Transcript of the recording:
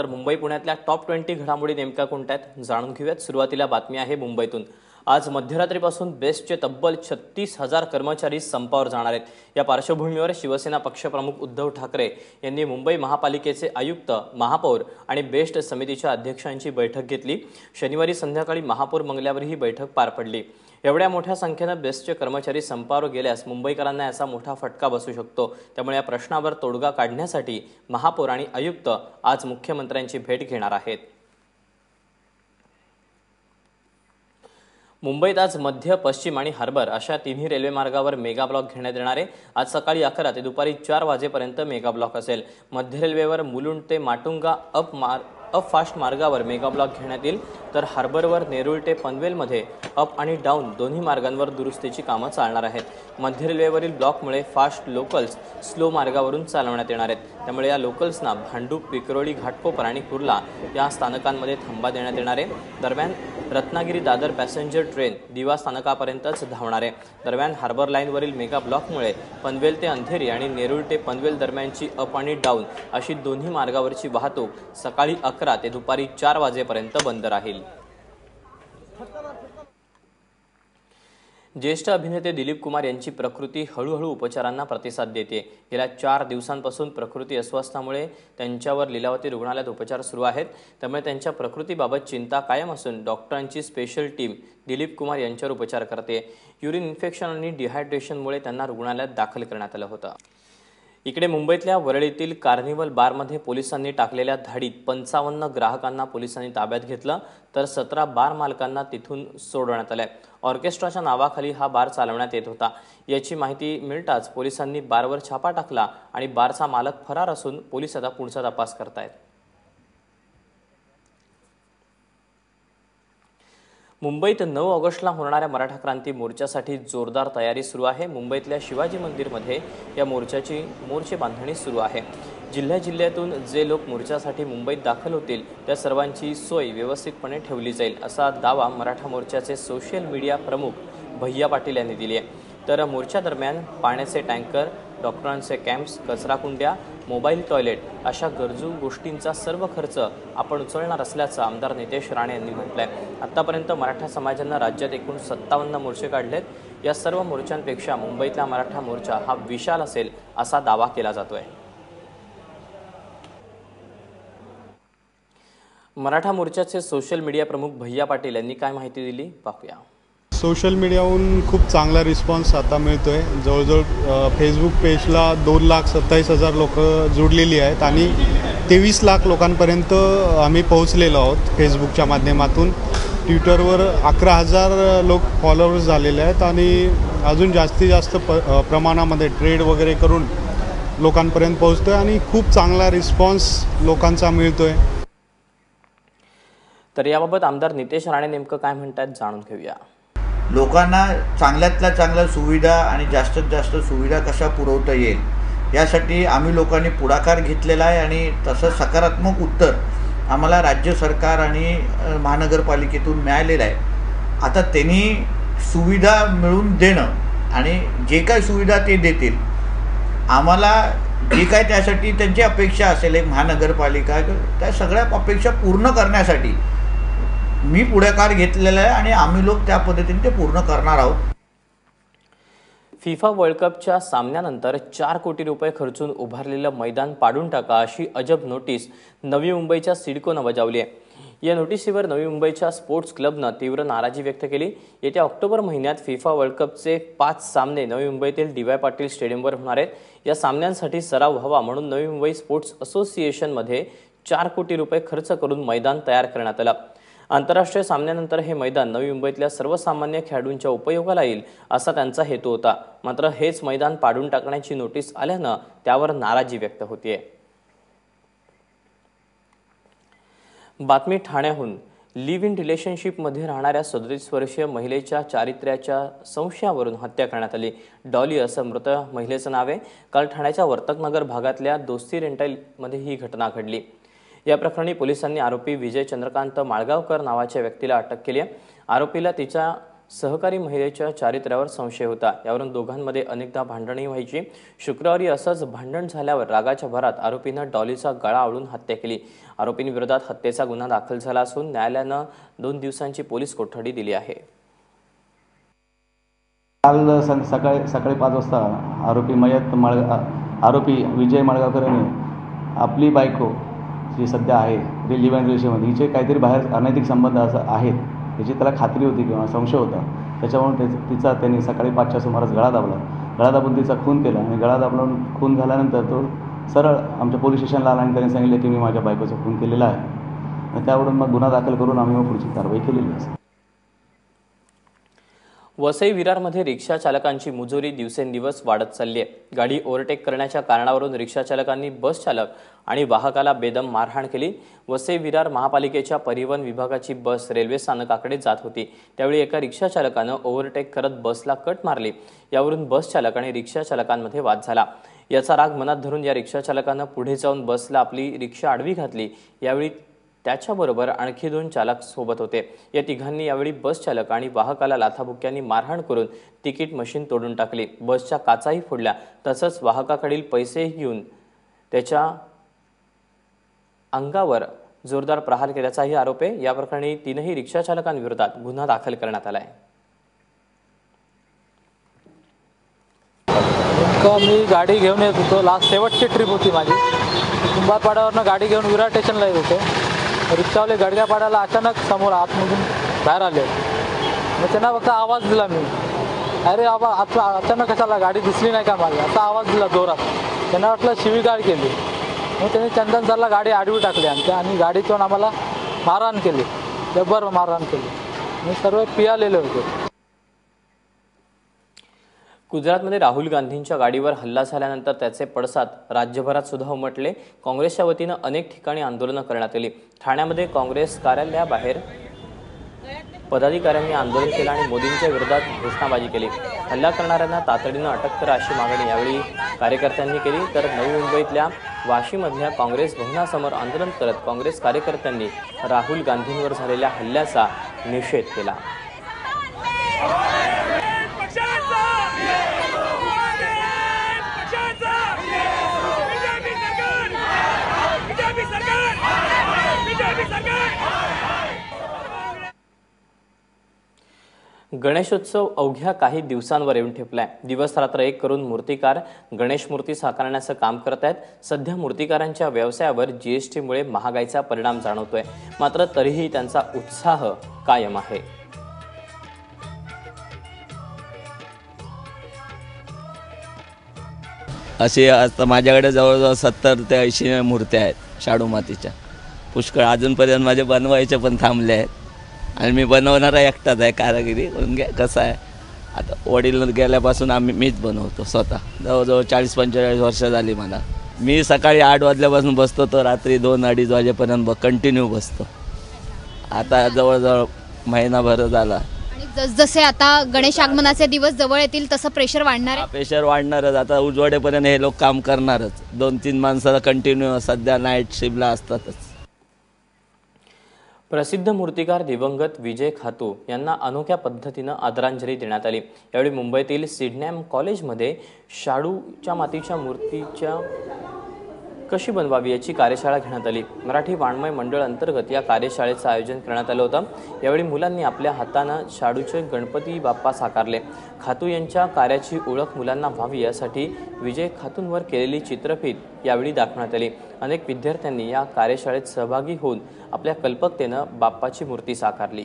तर मुंबई पुण्यातल्या top twenty घडामोडी नेमक्या कोणत्या आहेत? जाणून घेऊयात. सुरुवातीला बातमी आहे मुंबईतून. आज मध्यरात्रीपासून बेस्टचे तब्बल छत्तीस हजार कर्मचारी संपावर जाणार आहेत. या पार्श्वभूमीवर शिवसेना पक्षप्रमुख उद्धव ठाकरे यांनी मुंबई महापालिकेचे आयुक्त महापौर आणि बेस्ट समितीच्या अध्यक्षांची बैठक घेतली. शनिवारी संध्याकाळी महापौर बंगल्यावर ही बैठक पार पडली. एवढ्या मोठ्या संख्येनं बेस्टचे कर्मचारी संपावर गेल्यास मुंबईकरांना याचा मोठा फटका बसू शकतो. त्यामुळे या प्रश्नावर तोडगा काढण्यासाठी महापौर आणि आयुक्त आज मुख्यमंत्र्यांची भेट घेणार आहेत. मुंबईत आज मध्य पश्चिम आणि हार्बर अशा तिन्ही रेल्वेमार्गावर मेगा ब्लॉक घेण्यात येणार आहे. आज सकाळी अकरा ते दुपारी चार वाजेपर्यंत मेगा ब्लॉक असेल. मध्य रेल्वेवर मुलुंड ते माटुंगा अप मार अप फास्ट मार्गावर मेगा ब्लॉक घेण्यात येईल. तर हार्बरवर नेरुळ ते पनवेलमध्ये अप आणि डाऊन दोन्ही मार्गांवर दुरुस्तीची कामं चालणार आहेत. मध्य रेल्वेवरील ब्लॉकमुळे फास्ट लोकल्स स्लो मार्गावरून चालवण्यात येणार आहेत. त्यामुळे या लोकल्सना भांडूप विक्रोळी घाटकोपर आणि कुर्ला या स्थानकांमध्ये थांबा देण्यात येणार आहे. दरम्यान रत्नागिरी दादर पॅसेंजर ट्रेन दिवा स्थानकापर्यंतच धावणार आहे. दरम्यान हार्बर लाईनवरील मेगा ब्लॉकमुळे पनवेल ते अंधेरी आणि नेरुळ ते पनवेल दरम्यानची अप आणि डाऊन अशी दोन्ही मार्गावरची वाहतूक सकाळी अकरा ते दुपारी चार वाजेपर्यंत बंद राहील. ज्येष्ठ अभिनेते दिलीप कुमार यांची प्रकृती हळूहळू उपचारांना प्रतिसाद देते. गेल्या चार दिवसांपासून प्रकृती अस्वस्थामुळे त्यांच्यावर लिलावती रुग्णालयात उपचार सुरू आहेत. त्यामुळे त्यांच्या प्रकृतीबाबत चिंता कायम असून डॉक्टरांची स्पेशल टीम दिलीप कुमार यांच्यावर उपचार करते. युरिन इन्फेक्शन आणि डिहायड्रेशनमुळे त्यांना रुग्णालयात दाखल करण्यात आलं होतं. इकडे मुंबईतल्या वरळीतील कार्निवल बारमध्ये पोलिसांनी टाकलेल्या धाडीत पंचावन्न ग्राहकांना पोलिसांनी ताब्यात घेतलं तर सतरा बार मालकांना तिथून सोडवण्यात आलंय. ऑर्केस्ट्राच्या नावाखाली हा बार चालवण्यात येत होता. याची माहिती मिळताच पोलिसांनी बारवर छापा टाकला आणि बारचा मालक फरार असून पोलीस आता पुढचा तपास करतायत. मुंबईत नऊ ऑगस्टला होणाऱ्या मराठा क्रांती मोर्चासाठी जोरदार तयारी सुरू आहे. मुंबईतल्या शिवाजी मंदिरमध्ये या मोर्चाची मोर्चे बांधणी सुरू आहे. जिल्ह्या जिल्ह्यातून जे लोक मोर्चासाठी मुंबईत दाखल होतील त्या सर्वांची सोय व्यवस्थितपणे ठेवली जाईल असा दावा मराठा मोर्चाचे सोशल मीडिया प्रमुख भैया पाटील यांनी दिली आहे. तर मोर्चा दरम्यान पाण्याचे टँकर डॉक्टरांचे कॅम्प्स कचराकुंड्या मोबाईल टॉयलेट अशा गरजू गोष्टींचा सर्व खर्च आपण उचलणार असल्याचं आमदार नितेश राणे यांनी म्हटलं आहे आत्तापर्यंत मराठा समाजानं राज्यात एकूण सत्तावन्न मोर्चे काढलेत. या सर्व मोर्चांपेक्षा मुंबईतला मराठा मोर्चा हा विशाल असेल असा दावा केला जातोय. मराठा मोर्चाचे सोशल मीडिया प्रमुख भैया पाटील यांनी काय माहिती दिली? पाहूया. सोशल मीडियाहून खूप चांगला रिस्पॉन्स आता मिळतो आहे जवळजवळ फेसबुक पेजला दोन लाख सत्तावीस हजार लोक जुडलेली आहेत आणि तेवीस लाख लोकांपर्यंत आम्ही पोहोचलेलो आहोत फेसबुकच्या माध्यमातून. ट्विटरवर अकरा हजार लोक फॉलोअर्स झालेले आहेत आणि अजून जास्तीत जास्त प प्रमाणामध्ये ट्रेड वगैरे करून लोकांपर्यंत पोहोचतो आहे आणि खूप चांगला रिस्पॉन्स लोकांचा मिळतो आहे तर याबाबत आमदार नितेश राणे नेमकं काय म्हणतात जाणून घेऊया. लोकांना चांगल्यातल्या चांगल्या सुविधा आणि जास्तीत जास्त सुविधा कशा पुरवता येईल यासाठी आम्ही लोकांनी पुढाकार घेतलेला आहे आणि तसं सकारात्मक उत्तर आम्हाला राज्य सरकार आणि महानगरपालिकेतून मिळालेलं आहे. आता त्यांनी सुविधा मिळून देणं आणि जे काय सुविधा ते देतील आम्हाला जे काय त्यासाठी त्यांची अपेक्षा असेल एक महानगरपालिका त्या सगळ्या अपेक्षा पूर्ण करण्यासाठी मी पुढाकार घेतलेला आहे आणि आम्ही लोक त्या पद्धतीने ते पूर्ण करणार आहोत. फिफा वर्ल्ड कपच्या सामन्यानंतर चार कोटी रुपये खर्चून उभारलेलं मैदान पाडून टाका अशी अजब नोटीस नवी मुंबईच्या सिडकोनं बजावली आहे. या नोटीसीवर नवी मुंबईच्या स्पोर्ट्स क्लबनं तीव्र नाराजी व्यक्त केली. येत्या ऑक्टोबर महिन्यात फिफा वर्ल्ड कपचे पाच सामने नवी मुंबईतील डी वाय पाटील स्टेडियमवर होणार आहेत. या सामन्यांसाठी सराव व्हावा म्हणून नवी मुंबई स्पोर्ट्स असोसिएशनमध्ये चार कोटी रुपये खर्च करून मैदान तयार करण्यात आलं. आंतरराष्ट्रीय सामन्यानंतर हे मैदान नवी मुंबईतल्या सर्वसामान्य खेळाडूंच्या उपयोगाला येईल असा त्यांचा हेतू होता. मात्र हेच मैदान पाडून टाकण्याची नोटीस आल्यानं त्यावर नाराजी व्यक्त होतीये. बातमी ठाण्याहून. लिव्ह इन रिलेशनशिपमध्ये राहणाऱ्या सदतीस वर्षीय महिलेच्या चारित्र्याच्या संशयावरून हत्या करण्यात आली. डॉली असं मृत महिलेचं नाव आहे. काल ठाण्याच्या वर्तकनगर भागातल्या दोस्ती रेंटलमध्ये ही घटना घडली. या प्रकरणी पोलिसांनी आरोपी विजय चंद्रकांत माळगावकर नावाच्या व्यक्तीला अटक केली आहे. आरोपीला तिच्या सहकारी महिलेच्या चारित्र्यावर संशय होता. यावरून दोघांमध्ये अनेकदा भांडणही व्हायची. शुक्रवारी असंच भांडण झाल्यावर रागाच्या भरात आरोपीनं डॉलीचा गळा आवळून हत्या केली. आरोपींविरोधात हत्येचा गुन्हा दाखल झाला असून न्यायालयानं दोन दिवसांची पोलीस कोठडी दिली आहे. काल सकाळी सकाळी पाच वाजता आरोपी मयत माळ आरोपी विजय मळगावकर यांनी आपली बायको जी सध्या आहे रि लिव्ह अँड रिलेशनमध्ये हिचे काहीतरी बाहेर अनैतिक संबंध असं आहेत याची त्याला खात्री होती किंवा संशय होता. त्याच्यामुळे त्याच तिचा त्यांनी सकाळी पाचच्या सुमारास गळा दाबला. गळा दाबून तिचा खून केला आणि गळा दाबून खून झाल्यानंतर तो सरळ आमच्या पोलीस स्टेशनला आला आणि त्यांनी सांगितलं की मी माझ्या बायकोचा खून केलेला आहे. आणि त्यावरून मग गुन्हा दाखल करून आम्ही मग पुढची कारवाई केलेली आहे. वसई विरारमध्ये रिक्षा चालकांची मुजोरी दिवसेंदिवस वाढत चालली आहे गाडी ओव्हरटेक करण्याच्या कारणावरून रिक्षा चालकांनी बस चालक आणि वाहकाला बेदम मारहाण केली. वसई विरार महापालिकेच्या परिवहन विभागाची बस रेल्वे स्थानकाकडे जात होती. त्यावेळी एका रिक्षा चालकानं ओव्हरटेक करत बसला कट मारली. यावरून बस चालक आणि रिक्षा चालकांमध्ये वाद झाला. याचा राग मनात धरून या रिक्षा चालकानं पुढे जाऊन बसला आपली रिक्षा आडवी घातली. यावेळी त्याच्याबरोबर आणखी दोन चालक सोबत होते. या तिघांनी यावेळी बस चालक आणि वाहकाला लाथाबुक्यांनी मारहाण करून तिकीट मशीन तोडून टाकली. बसच्या काचाही फोडल्या. तसंच वाहकाकडील पैसेही घेऊन त्याच्या अंगावर जोरदार प्रहार केल्याचाही आरोप आहे. या प्रकरणी तीनही रिक्षा चालकांविरोधात गुन्हा दाखल करण्यात आला आहे मी गाडी घेऊन येत होतो. लास्ट शेवटची ट्रिप होती माझी. कुंभारपाड्यावरनं गाडी घेऊन विरार स्टेशनला येत होतो. रिक्षावाले गडग्यापाड्याला अचानक समोर आतमधून बाहेर आले. मग त्यांना फक्त आवाज दिला मी. अरे बाबा आता अचानक कशाला गाडी दिसली नाही का माझी असा आवाज दिला जोरात. त्यांना वाटलं शिवीगाळ केली. मग त्यांनी चंदन सरला गाडी आडवी टाकली आमच्या आणि गाडीतून आम्हाला मारहाण केली. जबर मारहाण केली. मी सर्व पियालेले होते. गुजरातमध्ये राहुल गांधींच्या गाडीवर हल्ला झाल्यानंतर त्याचे पडसाद राज्यभरात सुद्धा उमटले. काँग्रेसच्या वतीनं अनेक ठिकाणी आंदोलनं करण्यात आली. ठाण्यामध्ये काँग्रेस कार्यालयाबाहेर पदाधिकाऱ्यांनी आंदोलन केलं आणि मोदींच्या विरोधात घोषणाबाजी केली. हल्ला करणाऱ्यांना तातडीनं अटक करा अशी मागणी यावेळी कार्यकर्त्यांनी केली. तर नवी मुंबईतल्या वाशीमधल्या काँग्रेस भवनासमोर आंदोलन करत काँग्रेस कार्यकर्त्यांनी राहुल गांधींवर झालेल्या हल्ल्याचा निषेध केला. गणेशोत्सव अवघ्या काही दिवसांवर येऊन ठेपलाय. दिवस रात्र एक करून मूर्तिकार गणेश मूर्ती साकारण्याचं काम करत आहेत. सध्या मूर्तिकारांच्या व्यवसायावर जीएसटीमुळे महागाईचा परिणाम जाणवतोय. मात्र तरीही त्यांचा उत्साह कायम आहे. असे आता माझ्याकडे जवळजवळ सत्तर ते ऐंशी मूर्त्या आहेत शाडू मातीच्या. पुष्कळ अजूनपर्यंत माझे बनवायचे पण थांबले आहेत. आणि मी बनवणारा एकटाच आहे कारागिरी. पण गे- कसं आहे? आता वडील गेल्यापासून आम्ही मीच बनवतो स्वतः. जवळजवळ चाळीस पंचेचाळीस वर्ष झाली मला. मी सकाळी आठ वाजल्यापासून बसतो तर रात्री दोन अडीच वाजेपर्यंत ब कंटिन्यू बसतो. आता जवळजवळ महिनाभर झाला. जसजसे आता गणेश आगमनाचे दिवस जवळ येतील तसं प्रेशर वाढणार आहे? प्रेशर वाढणारच. आता उजवाडेपर्यंत हे लोक काम करणारच. दोन तीन माणसं कंटिन्यू सध्या नाईट शिफ्टला असतातच. प्रसिद्ध मूर्तिकार दिवंगत विजय खातू यांना अनोख्या पद्धतीनं आदरांजली देण्यात आली. यावेळी मुंबईतील सिडनॅम कॉलेजमध्ये शाडूच्या मातीच्या मूर्तीच्या कशी बनवावी याची कार्यशाळा घेण्यात आली. मराठी वाङ्मय मंडळ अंतर्गत या कार्यशाळेचं आयोजन करण्यात आलं होतं. यावेळी मुलांनी आपल्या हातानं शाडूचे गणपती बाप्पा साकारले. खातू यांच्या कार्याची ओळख मुलांना व्हावी यासाठी विजय खातूंवर केलेली चित्रफीत यावेळी दाखवण्यात आली. अनेक विद्यार्थ्यांनी या कार्यशाळेत सहभागी होऊन आपल्या कल्पकतेनं बाप्पाची मूर्ती साकारली.